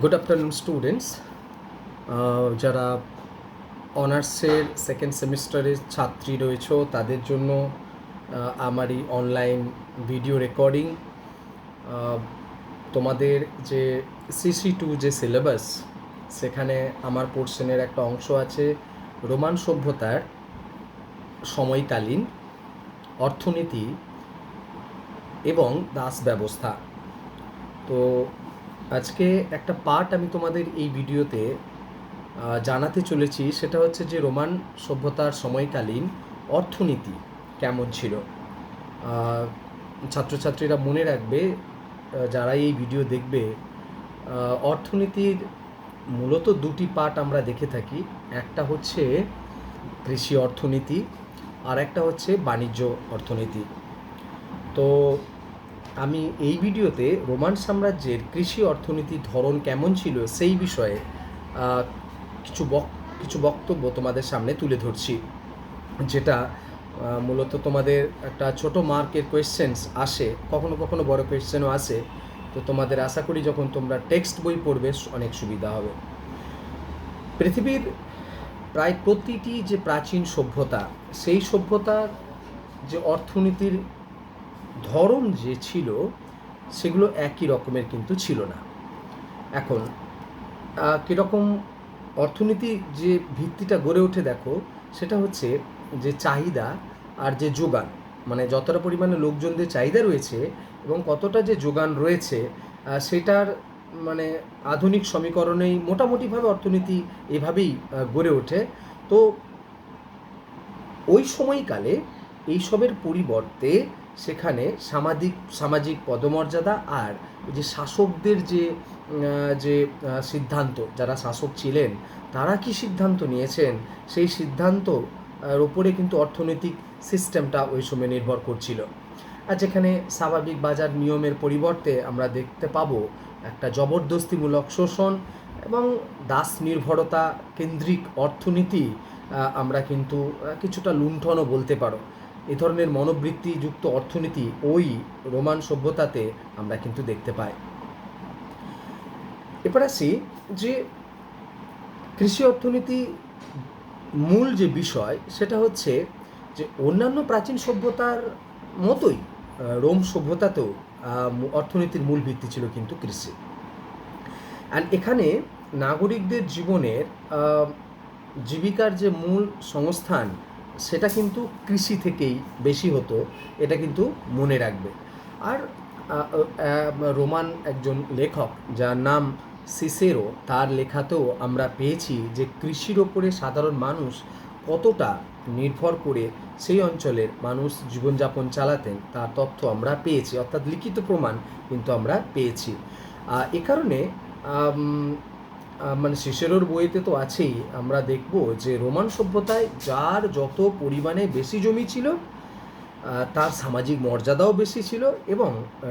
Good afternoon students যারা অনার্সের second সেমিস্টারের ছাত্রী রয়েছে, তাদের জন্য আমার এই অনলাইন ভিডিও রেকর্ডিং তোমাদের যে সিসি টু যে সিলেবাস সেখানে আমার পোর্শনের একটা অংশ আছে, রোমান সভ্যতার সময়কালীন অর্থনীতি এবং দাস ব্যবস্থা। তো আজকে একটা পার্ট আমি তোমাদের এই ভিডিওতে জানাতে চলেছি। সেটা হচ্ছে যে রোমান সভ্যতার সময়কালীন অর্থনীতি কেমন ছিল। ছাত্রছাত্রীরা মনে রাখবে যারা এই ভিডিও দেখবে অর্থনীতির মূলত দুটি পার্ট আমরা দেখে থাকি। একটা হচ্ছে কৃষি অর্থনীতি, আর একটা হচ্ছে বাণিজ্য অর্থনীতি। তো আমি এই ভিডিওতে রোমান সাম্রাজ্যের কৃষি অর্থনীতির ধরন কেমন ছিল সেই বিষয়ে কিছু বক, কিছু বক্তব্য তোমাদের সামনে তুলে ধরছি। যেটা মূলত তোমাদের একটা ছোট মার্কের কোয়েশ্চেন্স আসে, কখনো কখনো বড় কোয়েশ্চেনও আসে। তো তোমাদের আশা করি যখন তোমরা টেক্সট বই পড়বে, অনেক সুবিধা হবে। পৃথিবীর প্রায় প্রতিটি যে প্রাচীন সভ্যতা, সেই সভ্যতার যে অর্থনীতির ধরন যে ছিল, সেগুলো একই রকমের কিন্তু ছিল না। এখন কীরকম অর্থনীতি যে ভিত্তিটা গড়ে ওঠে দেখো, সেটা হচ্ছে যে চাহিদা আর যে যোগান। মানে যতটা পরিমাণে লোকজনদের চাহিদা রয়েছে এবং কতটা যে যোগান রয়েছে সেটার মানে আধুনিক সমীকরণেই মোটামুটিভাবে অর্থনীতি এভাবেই গড়ে ওঠে। তো, ওই সময়কালে এইসবের পরিবর্তে সেখানে সামাজিক সামাজিক পদমর্যাদা আর যে শাসকদের যে যে সিদ্ধান্ত, যারা শাসক ছিলেন, তারা কি সিদ্ধান্ত নিয়েছেন? সেই সিদ্ধান্ত ওপরে কিন্তু অর্থনৈতিক সিস্টেমটা ওই সময় নির্ভর করছিল। আর যেখানে স্বাভাবিক বাজার নিয়মের পরিবর্তে আমরা দেখতে পাবো একটা জবরদস্তিমূলক শোষণ এবং দাস নির্ভরতা কেন্দ্রিক অর্থনীতি আমরা কিন্তু কিছুটা লুণ্ঠনও বলতে পারো। এ ধরনের মনোবৃত্তিযুক্ত অর্থনীতি ওই রোমান সভ্যতাতে আমরা কিন্তু দেখতে পাই। এবার আসি যে কৃষি অর্থনীতি মূল যে বিষয়, সেটা হচ্ছে যে অন্যান্য প্রাচীন সভ্যতার মতোই রোম সভ্যতাতেও অর্থনীতির মূল ভিত্তি ছিল কিন্তু কৃষি। অ্যান্ড এখানে নাগরিকদের জীবনের জীবিকার যে মূল সংস্থান সেটা কিন্তু কৃষি থেকেই বেশি হতো, এটা কিন্তু মনে রাখবে। আর রোমান একজন লেখক যার নাম সিসেরো, তার লেখাতেও আমরা পেয়েছি যে কৃষির ওপরে সাধারণ মানুষ কতটা নির্ভর করে সেই অঞ্চলের মানুষ জীবনযাপন চালাতেন, তার তথ্য আমরা পেয়েছি, অর্থাৎ লিখিত প্রমাণ কিন্তু আমরা পেয়েছি। এ কারণে মানে শিশেরোর বইতে তো আছেই। আমরা দেখব যে রোমান সভ্যতায় যার যত পরিমাণে বেশি জমি ছিল তার সামাজিক মর্যাদাও বেশি ছিল এবং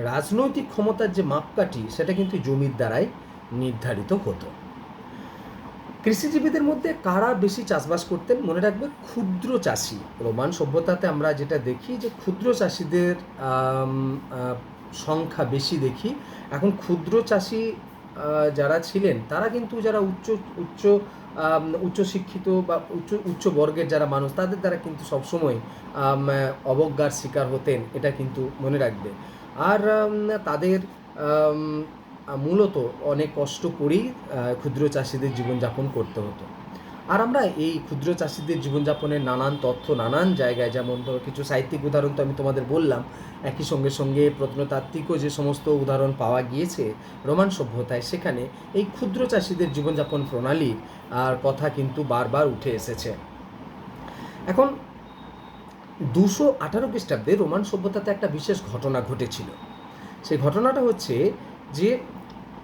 রাজনৈতিক ক্ষমতার যে মাপকাঠি, সেটা কিন্তু জমির দ্বারাই নির্ধারিত হতো। কৃষিজীবীদের মধ্যে কারা বেশি চাষবাস করতেন মনে রাখবে ক্ষুদ্র চাষি। রোমান সভ্যতাতে আমরা যেটা দেখি যে ক্ষুদ্র চাষিদের সংখ্যা বেশি দেখি। এখন ক্ষুদ্র চাষি যারা ছিলেন, তারা কিন্তু যারা উচ্চ উচ্চ উচ্চ উচ্চশিক্ষিত বা উচ্চ উচ্চ বর্গের যারা মানুষ, তাদের দ্বারা কিন্তু সবসময় অবজ্ঞার শিকার হতেন, এটা কিন্তু মনে রাখবে। আর তাদের মূলত অনেক কষ্ট করেই ক্ষুদ্র চাষিদের জীবনযাপন করতে হতো। আর আমরা এই ক্ষুদ্র চাষিদের জীবনযাপনের নানান তথ্য, নানান জায়গায়, যেমন ধরো কিছু সাহিত্যিক উদাহরণ তো আমি তোমাদের বললাম, একই সঙ্গে সঙ্গে প্রত্নতাত্ত্বিকও যে সমস্ত উদাহরণ পাওয়া গিয়েছে রোমান সভ্যতায়, সেখানে এই ক্ষুদ্র চাষিদের জীবনযাপন প্রণালীর আর কথা কিন্তু বারবার উঠে এসেছে। এখন দুশো আঠারো খ্রিস্টাব্দে রোমান সভ্যতাতে একটা বিশেষ ঘটনা ঘটেছিল। সেই ঘটনাটা হচ্ছে যে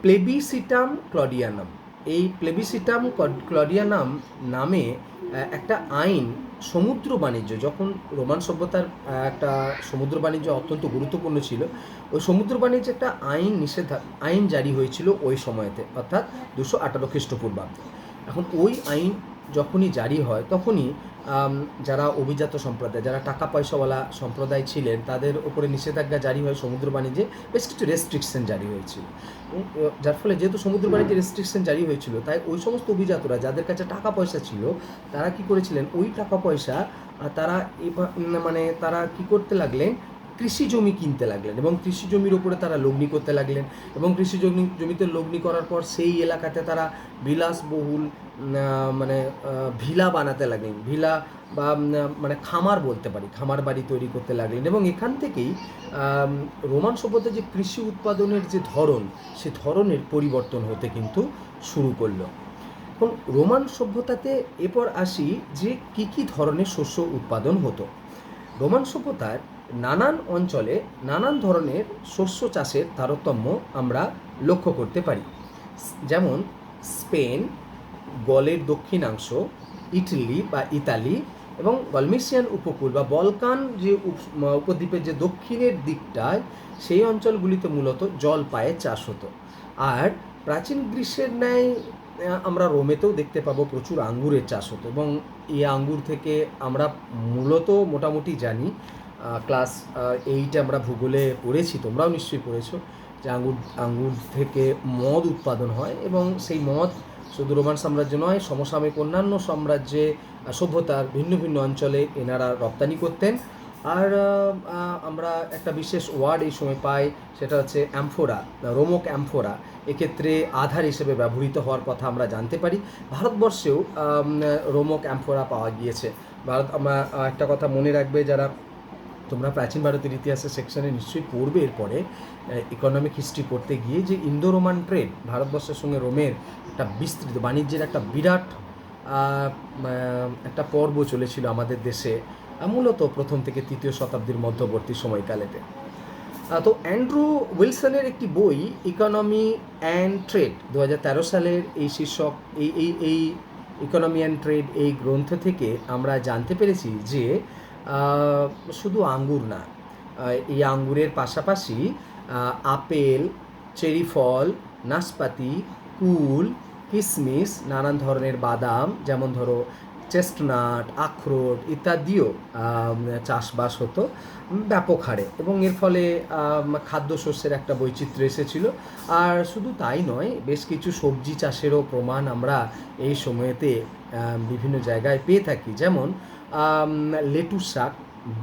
প্লেবিসিটাম ক্লডিয়ানাম এই প্লেবিসিটাম ক্লড- ক্লডিয়ানাম নামে একটা আইন সমুদ্র বাণিজ্য, যখন রোমান সভ্যতার একটা সমুদ্র বাণিজ্য অত্যন্ত গুরুত্বপূর্ণ ছিল, ওই সমুদ্র বাণিজ্যে একটা আইন নিষেধা, আইন জারি হয়েছিল ওই সময়তে, অর্থাৎ দুশো আঠারো খ্রিস্টপূর্বাব্দে। এখন ওই আইন যখনই জারি হয়, তখনই যারা অভিজাত সম্প্রদায়, যারা টাকা পয়সাওয়ালা সম্প্রদায় ছিলেন, তাদের উপরে নিষেধাজ্ঞা জারি হয় সমুদ্র বাণিজ্যে, বেশ কিছু রেস্ট্রিকশন জারি হয়েছিল। যার ফলে যেহেতু সমুদ্র বাণিজ্যে রেস্ট্রিকশন জারি হয়েছিল, তাই ওই সমস্ত অভিজাতরা যাদের কাছে টাকা পয়সা ছিল, তারা কি করেছিলেন? ওই টাকা পয়সা তারা মানে তারা কি করতে লাগলেন? কৃষি জমি কিনতে লাগলেন এবং কৃষি জমির উপরে তারা লগ্নি করতে লাগলেন এবং কৃষি জমি, জমিতে লগ্নি করার পর সেই এলাকাতে তারা বিলাসবহুল মানে ভিলা বানাতে লাগলেন। ভিলা বা মানে খামার বলতে পারি, খামার বাড়ি তৈরি করতে লাগলেন এবং এখান থেকেই রোমান সভ্যতার যে কৃষি উৎপাদনের যে ধরন, সে ধরনের পরিবর্তন হতে কিন্তু শুরু করল। এখন রোমান সভ্যতাতে এরপর আসি যে কি কি ধরনের শস্য উৎপাদন হতো। রোমান সভ্যতার নানান অঞ্চলে নানান ধরনের শস্য চাষের তারতম্য আমরা লক্ষ্য করতে পারি। যেমন স্পেন, গলের দক্ষিণাংশ, ইটালি বা ইতালি এবং গলমেশিয়ান উপকূল বা বলকান যে উপ- উপদ্বীপের যে দক্ষিণের দিকটায় সেই অঞ্চলগুলিতে মূলত জল পায়ে চাষ হতো। আর প্রাচীন গ্রীষ্মের ন্যায় আমরা রোমেতেও দেখতে পাবো প্রচুর আঙ্গুরের চাষ হতো এবং এই আঙ্গুর থেকে আমরা মূলত মোটামুটি জানি ক্লাস এইটে আমরা ভূগোলে পড়েছি, তোমরাও নিশ্চয়ই পড়েছো, যে আঙ্গুর আঙ্গুর থেকে মদ উৎপাদন হয় এবং সেই মদ শুধু রোমান সাম্রাজ্য নয়, সমসাময়িক অন্যান্য সাম্রাজ্যে সভ্যতার ভিন্ন ভিন্ন অঞ্চলে এনারা রপ্তানি করতেন। আর আমরা একটা বিশেষ ওয়ার্ড এই সময় পাই, সেটা হচ্ছে অ্যাম্ফোরা রোমক অ্যাম্ফোরা এক্ষেত্রে আধার হিসেবে ব্যবহৃত হওয়ার কথা আমরা জানতে পারি। ভারতবর্ষেও রোমক অ্যাম্ফোরা পাওয়া গিয়েছে। ভারত, আমরা একটা কথা মনে রাখবে, যারা তোমরা প্রাচীন ভারতের ইতিহাসের সেকশনে নিশ্চয়ই পড়বে এরপরে ইকোনমিক হিস্ট্রি পড়তে গিয়ে যে ইন্দো রোমান ট্রেড ভারতবর্ষের সঙ্গে রোমের একটা বিস্তৃত বাণিজ্যের একটা বিরাট একটা পর্ব চলেছিল আমাদের দেশে মূলত প্রথম থেকে তৃতীয় শতাব্দীর মধ্যবর্তী সময়কালেতে। তো অ্যান্ড্রু উইলসনের একটি বই ইকোনমি অ্যান্ড ট্রেড দু হাজার তেরো সালের এই শীর্ষক, এই এই এই ইকোনমি অ্যান্ড ট্রেড এই গ্রন্থ থেকে আমরা জানতে পেরেছি যে শুধু আঙ্গুর না এই আঙ্গুরের পাশাপাশি আপেল, চেরি ফল, নাশপাতি, কুল কিশমিশ নানান ধরনের বাদাম, যেমন ধরো চেস্টনাট, আখরোট ইত্যাদিও চাষবাস হতো ব্যাপক হারে। এবং এর ফলে খাদ্যশস্যের একটা বৈচিত্র্য এসেছিল। আর শুধু তাই নয়, বেশ কিছু সবজি চাষেরও প্রমাণ আমরা এই সময়েতে বিভিন্ন জায়গায় পেয়ে থাকি। যেমন লেটুস শাক,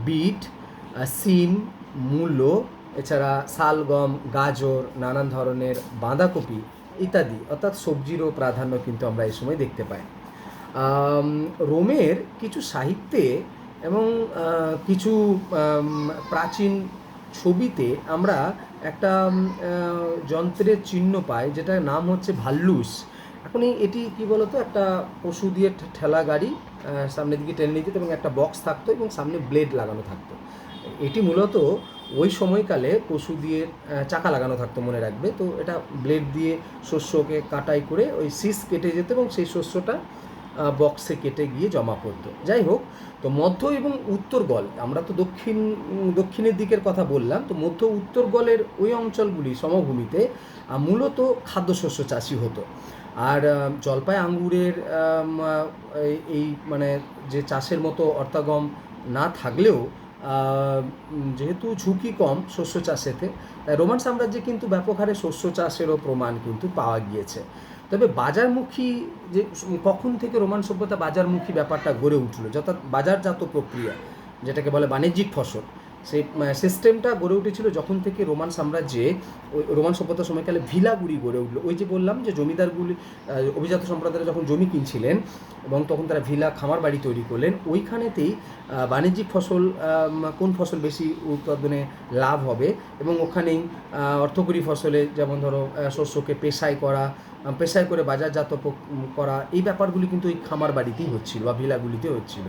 বিট সিম, মূলো, এছাড়া শালগম, গাজর, নানান ধরনের বাঁধাকপি ইত্যাদি। অর্থাৎ সবজিরও প্রাধান্য কিন্তু আমরা এই সময় দেখতে পাই। রোমের কিছু সাহিত্যে এবং কিছু প্রাচীন ছবিতে আমরা একটা যন্ত্রের চিহ্ন পাই, যেটার নাম হচ্ছে ভাল্লুস। এখন এই- এটি, কি বলতো, একটা পশু দিয়ে ঠেলা গাড়ি সামনের দিকে টেনে নিয়ে যেত এবং একটা বক্স থাকতো এবং সামনে ব্লেড লাগানো থাকতো। এটি মূলত ওই সময়কালে পশু দিয়ে চাকা লাগানো থাকতো মনে রাখবে। তো এটা ব্লেড দিয়ে শস্যকে কাটাই করে ওই সিস কেটে যেত এবং সেই শস্যটা বক্সে কেটে গিয়ে জমা পড়তো। যাই হোক, তো মধ্য এবং উত্তর গল, আমরা তো দক্ষিণ দক্ষিণের দিকের কথা বললাম, তো মধ্য উত্তর গলের ওই অঞ্চলগুলি সমভূমিতে মূলত খাদ্যশস্য চাষি হতো। আর জলপাই আঙ্গুরের এই- মানে যে চাষের মতো অর্থাগম না থাকলেও যেহেতু ঝুঁকি কম শস্য চাষেতে, তাই রোমান সাম্রাজ্যে কিন্তু ব্যাপক হারে শস্য চাষেরও প্রমাণ কিন্তু পাওয়া গিয়েছে। তবে বাজারমুখী যে, কখন থেকে রোমান সভ্যতা বাজারমুখী ব্যাপারটা গড়ে উঠল, যথা বাজারজাত প্রক্রিয়া, যেটাকে বলে বাণিজ্যিক ফসল সেই সিস্টেমটা গড়ে উঠেছিল যখন থেকে রোমান সাম্রাজ্যে ওই রোমান সভ্যতার সময়কালে ভিলাগুলি গড়ে উঠল। ওই যে বললাম যে জমিদারগুলি অভিজাত সম্প্রদায়ের যখন জমি কিনছিলেন এবং তখন তারা ভিলা খামার বাড়ি তৈরি করলেন, ওইখানেতেই বাণিজ্যিক ফসল কোন ফসল বেশি উৎপাদনে লাভ হবে এবং ওখানেই অর্থকরী ফসলে যেমন ধরো শস্যকে পেশাই করা পেশাই করে বাজারজাত করা এই ব্যাপারগুলি কিন্তু এই খামার বাড়িতেই হচ্ছিল বা ভিলাগুলিতে হচ্ছিল।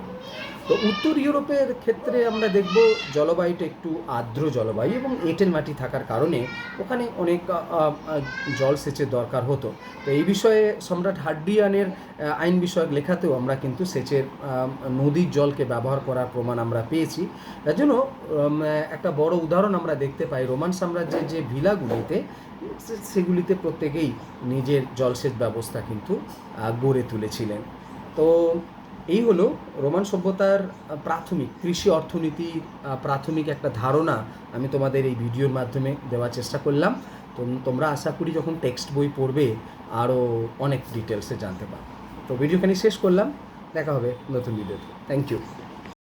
তো উত্তর ইউরোপের ক্ষেত্রে আমরা দেখব জলবায়ুটা একটু আর্দ্র জলবায়ু এবং এঁটেল মাটি থাকার কারণে ওখানে অনেক আহ, জলসেচের দরকার হতো। তো এই বিষয়ে সম্রাট হার্ডিয়ানের আইন বিষয়ক লেখাতেও আমরা কিন্তু সেচের নদীর জলকে ব্যবহার করার প্রমাণ আমরা পেয়েছি। তার জন্য একটা বড় উদাহরণ আমরা দেখতে পাই। রোমান সাম্রাজ্যের যে ভিলাগুলিতে সেগুলিতে প্রত্যেকেই নিজের জলসেচ ব্যবস্থা কিন্তু গড়ে তুলেছিলেন। তো এই হলো রোমান সভ্যতার প্রাথমিক কৃষি অর্থনীতির আহ, প্রাথমিক একটা ধারণা আমি তোমাদের এই ভিডিওর মাধ্যমে দেওয়ার চেষ্টা করলাম। তো তোমরা আশা করি যখন টেক্সট বই পড়বে আরও অনেক ডিটেলসে জানতে পারবে। তো ভিডিওখানি শেষ করলাম। দেখা হবে নতুন ভিডিওতে থ্যাংক ইউ